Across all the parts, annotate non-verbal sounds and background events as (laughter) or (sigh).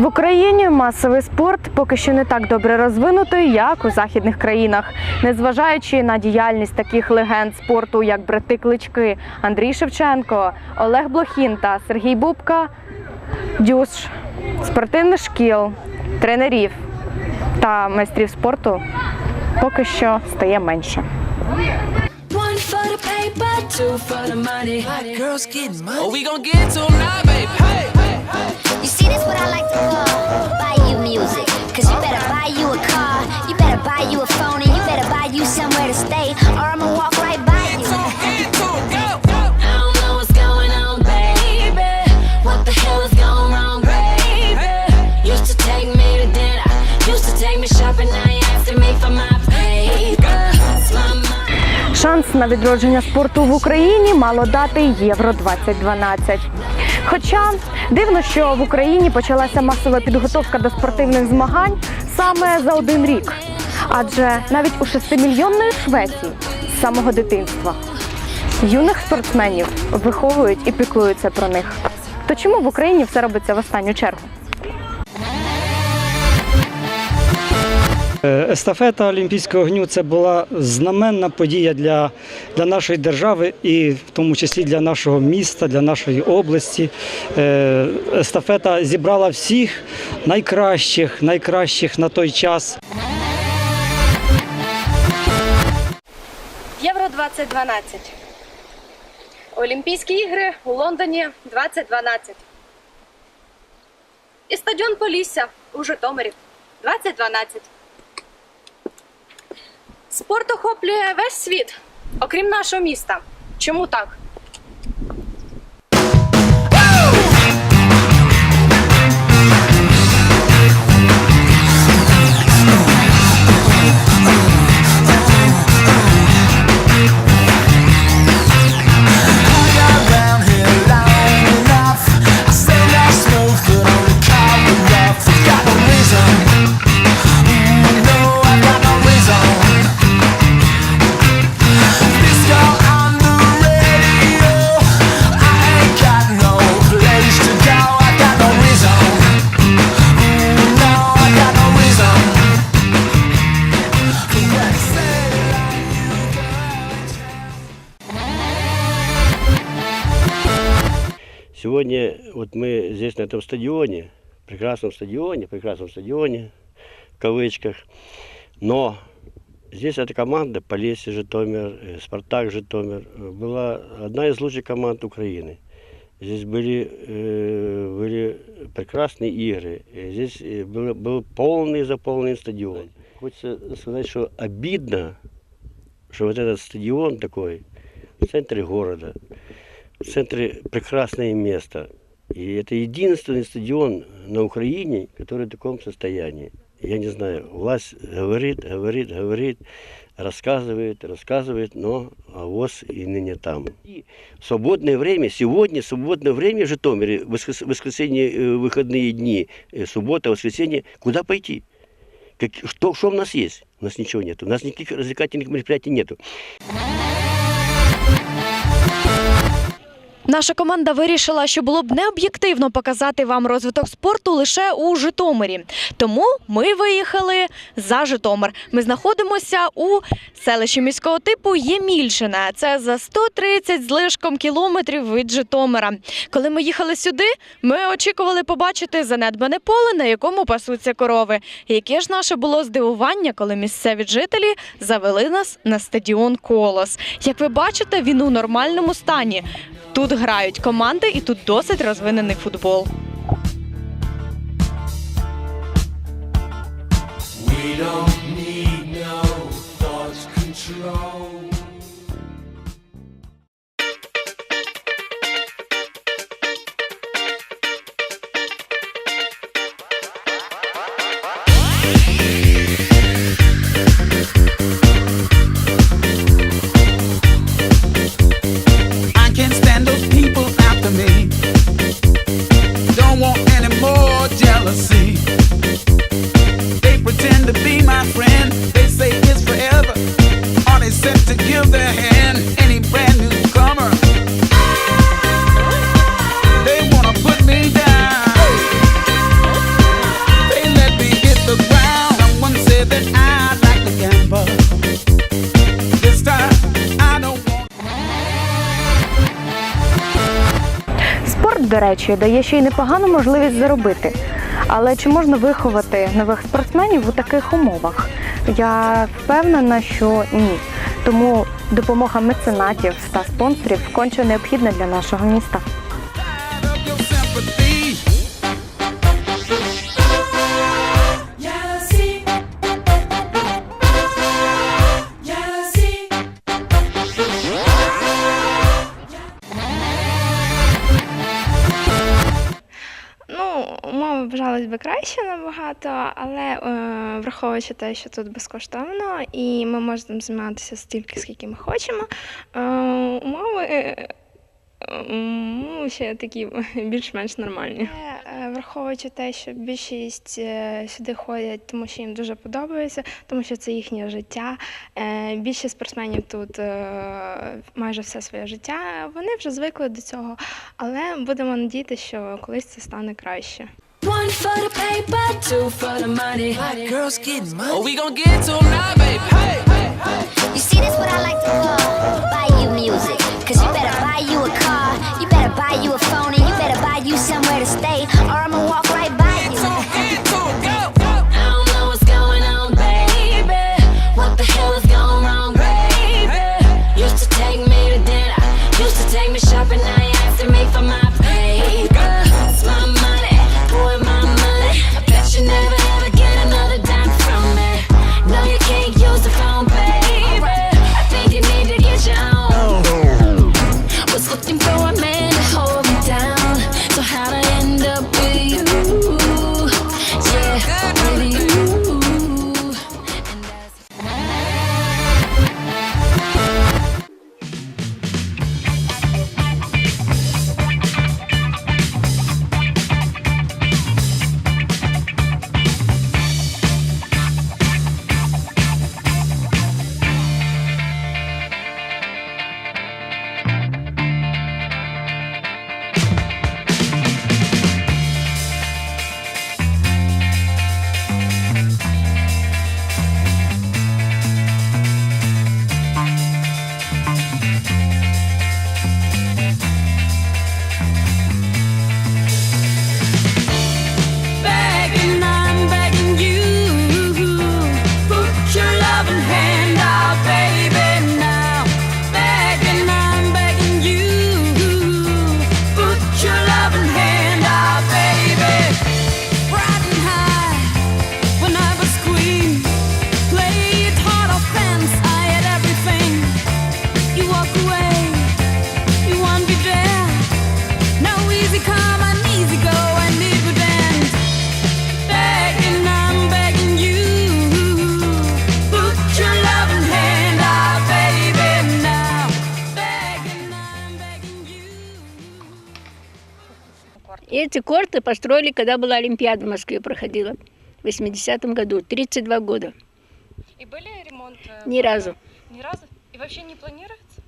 В Україні масовий спорт поки що не так добре розвинутий, як у західних країнах, незважаючи на діяльність таких легенд спорту, як брати Клички, Андрій Шевченко, Олег Блохін та Сергій Бубка, дюш спортивних шкіл, тренерів та майстрів спорту поки що стає менше. Girls getting money. Oh, we gon' get to 'em now, baby. Hey, hey, hey. You see, this what I like to call buy you music. Cause you better buy you a car, you better buy you a phone, and you better buy you somewhere to stay, or I'ma walk right by you. Шанс на відродження спорту в Україні мало дати Євро 2012. Хоча дивно, що в Україні почалася масова підготовка до спортивних змагань саме за один рік. Адже навіть у шестимільйонної Швеції з самого дитинства юних спортсменів виховують і піклуються про них. То чому в Україні все робиться в останню чергу? Естафета Олімпійського огню це була знаменна подія для, для нашої держави і в тому числі для нашого міста, для нашої області. Е, Естафета зібрала всіх найкращих, найкращих на той час. Євро 2012. Олімпійські ігри у Лондоні 2012. І стадіон Полісся у Житомирі 2012. Спорт охоплює весь світ, окрім нашого міста. Чому так? Сегодня вот мы здесь на этом стадионе, прекрасном стадионе, прекрасном стадионе, в кавычках, но здесь эта команда Полесье Житомир, э, Спартак Житомир э, была одна из лучших команд Украины. Здесь были, э, были прекрасные игры, э, здесь э, был, был полный заполненный стадион. Хочется сказать, что обидно, что вот этот стадион такой в центре города, в центре прекрасное место. И это единственный стадион на Украине, который в таком состоянии. Я не знаю, власть говорит, говорит, говорит, рассказывает, рассказывает, но авось и ныне там. И в свободное время, сегодня свободное время в Житомире, воскрес- воскресенье, э, выходные дни, э, суббота, воскресенье, куда пойти? Как, что, что у нас есть? У нас ничего нет. У нас никаких развлекательных мероприятий нету. Наша команда вирішила, що було б необ'єктивно показати вам розвиток спорту лише у Житомирі. Тому ми виїхали за Житомир. Ми знаходимося у селищі міського типу Ємільщина. Це за 130 з лишком кілометрів від Житомира. Коли ми їхали сюди, ми очікували побачити занедбане поле, на якому пасуться корови. Яке ж наше було здивування, коли місцеві жителі завели нас на стадіон Колос. Як ви бачите, він у нормальному стані. Тут грають команди і тут досить розвинений футбол. We don't речі, дає ще й непогану можливість заробити. Але чи можна виховати нових спортсменів у таких умовах? Я впевнена, що ні. Тому допомога меценатів та спонсорів конче необхідна для нашого міста. Бажалось набагато, але е, враховуючи те, що тут безкоштовно, і ми можемо займатися стільки, скільки ми хочемо. Е, умови е, ну, ще такі більш-менш нормальні. Е, Враховуючи те, що більшість е, сюди ходять, тому що їм дуже подобається, тому що це їхнє життя. Е, Більшість спортсменів тут е, майже все своє життя. Вони вже звикли до цього, але будемо надіятися, що колись це стане краще. One for the paper, two for the money. Girls getting money. Oh, we gon' get to 'em now, baby. Hey, hey, hey. You see, this what I like to call buy you music. Cause you better buy you a car, you better buy you a phone, and you better buy you somewhere to stay, or I'ma walk right by Эти корты построили, когда была Олимпиада в Москве проходила. В 80-м году, 32 года. І були ремонт? Ни разу. Ні разу? І взагалі не планується?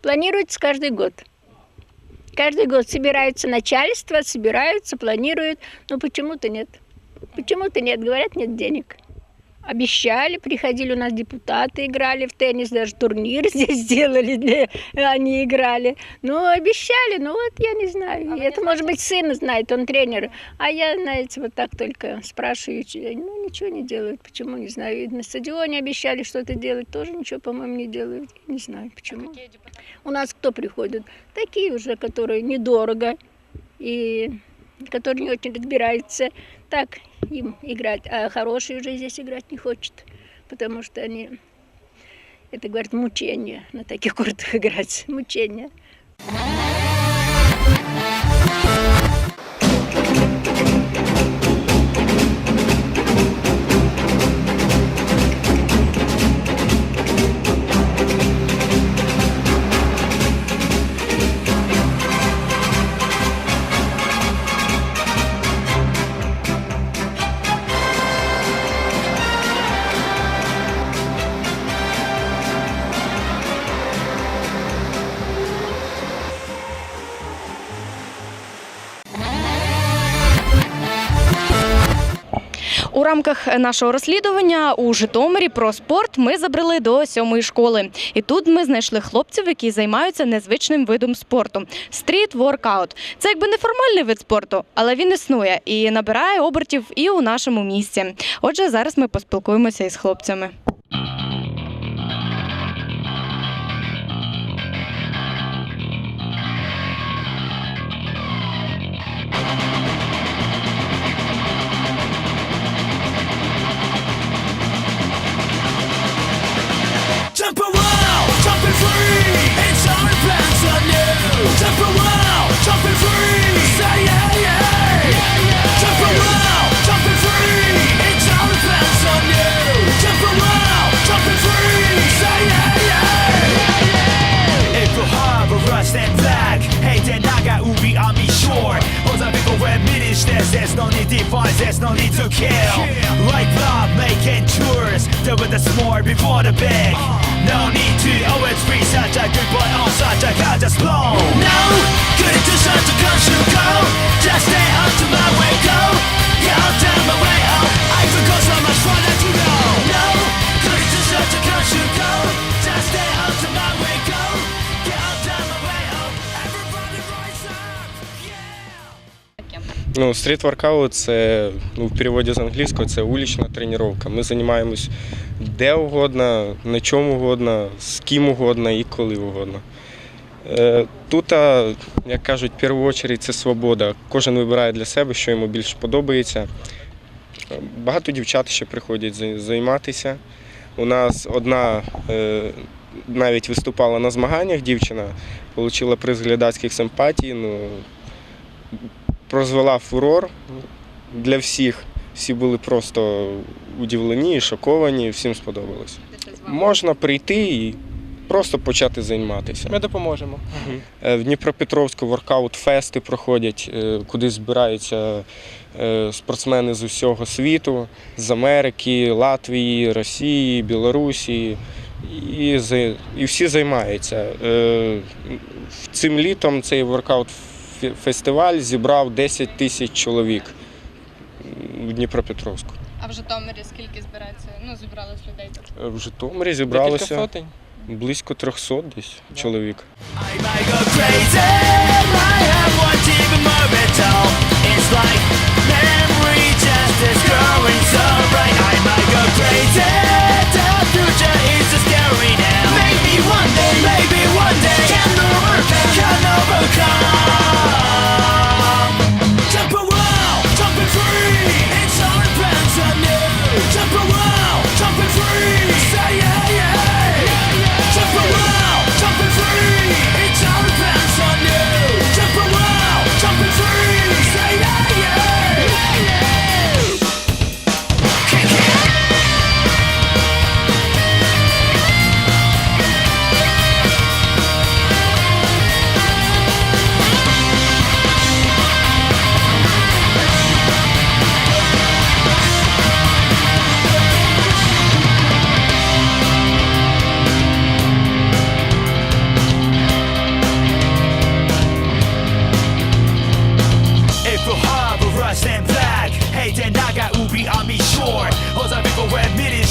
Планируется каждый год. Каждый год собираются начальство, собираются, планируют, но почему-то нет. Почему-то нет, говорят, нет денег. Обещали, приходили у нас депутаты, играли в теннис, даже турнир (laughs) здесь сделали, для- они играли. Ну, обещали, ну вот я не знаю. Это, может быть, сын знает, он тренер. А я, знаете, вот так только спрашиваю, ч- ну, ничего не делают. Почему, не знаю. И на стадионе обещали что-то делать, тоже ничего, по-моему, не делают. Не знаю, почему. У нас кто приходит? Такие уже, которые недорого и которые не очень разбираются. Так им играть. А хорошие уже здесь играть не хочет, потому что они, это, говорят, мучение на таких кортах (laughs) играть. Мучение. У рамках нашого розслідування у Житомирі про спорт ми забрали до сьомої школи. І тут ми знайшли хлопців, які займаються незвичним видом спорту стріт воркаут. Це якби неформальний вид спорту, але він існує і набирає обертів і у нашому місті. Отже, зараз ми поспілкуємося із хлопцями. finish There's no need devices, no need to kill Like love, making tours Deal with the s'more before the big No need to always be such a good boy on such a car just blow No, couldn't do such a come should go. Just stay up to my way go. Yeah, I'll my way out I forgot so much fun to go. No, couldn't do such a come should go. Ну, стріт воркаут це ну, в переводі з англійського це улічна тренування. Ми займаємось де угодно, на чому угодно, з ким угодно і коли угодно. Е, Тут, як кажуть, в першу чергу це свобода. Кожен вибирає для себе, що йому більше подобається. Багато дівчат ще приходять займатися. У нас одна е, навіть виступала на змаганнях, дівчина, отримала приз глядацьких симпатій. Ну, прозвела фурор для всіх. Всі були просто удивлені, шоковані, всім сподобалось. Можна прийти і просто почати займатися. Ми допоможемо. Е, В Дніпропетровську воркаут-фести проходять, е, куди збираються е, спортсмени з усього світу, з Америки, Латвії, Росії, Білорусі. І, і всі займаються. Цим літом цей воркаут-фестиваль зібрав 10 тисяч чоловік в Дніпропетровську. А в Житомирі скільки збирається? Ну, зібралось людей. Е, В Житомирі зібралося сотень. близько 300 десь чоловік. Mental. It's like memory just is growing so bright. I might go crazy.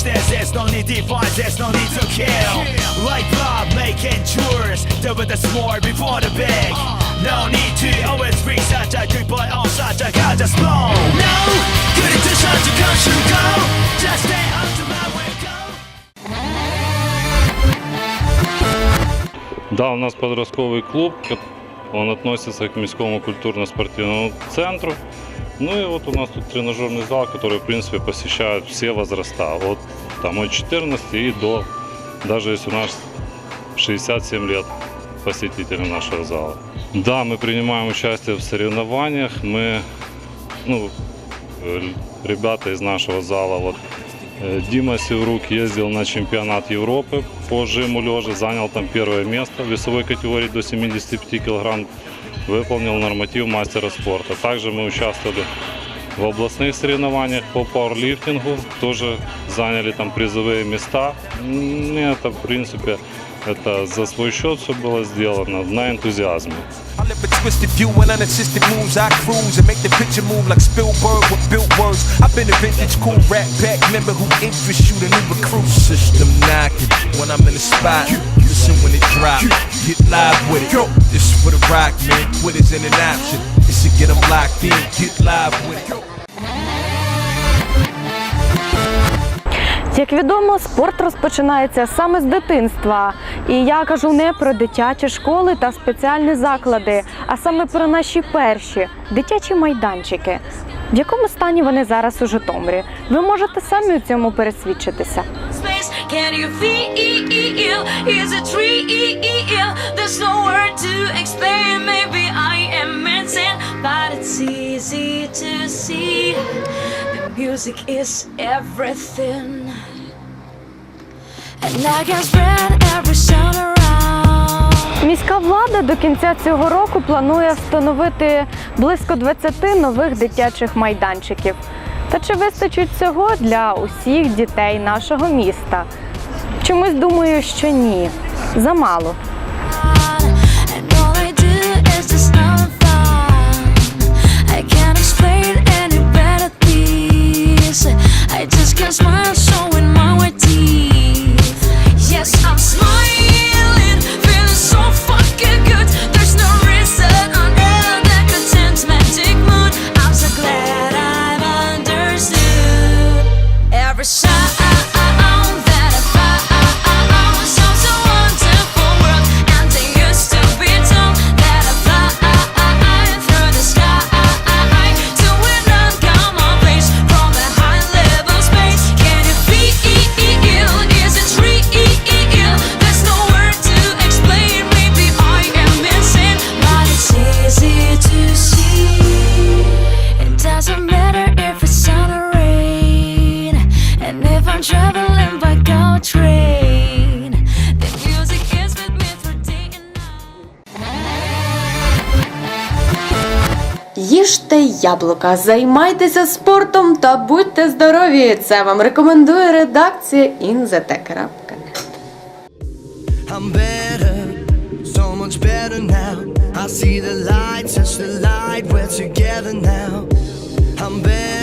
upstairs, there's no need to fight, there's no need to kill. Like Bob making chores, deal with the sword before the big. No need to always bring such a good boy on such a god just blow. No, couldn't do such a caution go. Just stay up to my way. Да, у нас подростковый клуб, он относится к міському культурно-спортивному центру. Ну и вот у нас тут тренажерный зал, который, в принципе, посещают все возраста. От, там, от 14 и до, даже если у нас 67 лет посетителей нашего зала. Да, мы принимаем участие в соревнованиях. Мы, ну, э, ребята из нашего зала, вот Э, Дима Севрук ездил на чемпионат Европы по жиму лежа, занял там первое место в весовой категории до 75 килограмм, выполнил норматив мастера спорта. Также мы участвовали в областных соревнованиях по пауэрлифтингу, тоже заняли там призовые места. М, Это, в принципе, Это за свой счет все было сделано, на энтузиазме. I live a twisted view and unassisted moves. I cruise and make the picture move like Spielberg with built words. I've been a vintage cool rat pack member who interests you, the new recruit. System knocking when I'm in the spot. Listen when it drop. Get live with it. This is for the rock, man. Quitters in an option. This should get them locked in. Get live with it. Як відомо, спорт розпочинається саме з дитинства. І я кажу не про дитячі школи та спеціальні заклади, а саме про наші перші дитячі майданчики. В якому стані вони зараз у Житомирі? Ви можете самі у цьому пересвідчитися. Space. Can you feel? Is it real? There's no word to explain. Maybe I am insane, but it's easy to see. The music is everything, and I can spread every sound around. Міська влада до кінця цього року планує встановити близько 20 нових дитячих майданчиків. Та чи вистачить цього для усіх дітей нашого міста? Чомусь думаю, що ні. Замало. I just can't smile, showing my white teeth. Яблука, займайтеся спортом та будьте здорові. Це вам рекомендує редакція see the light, touch the light, we're together now. I'm better,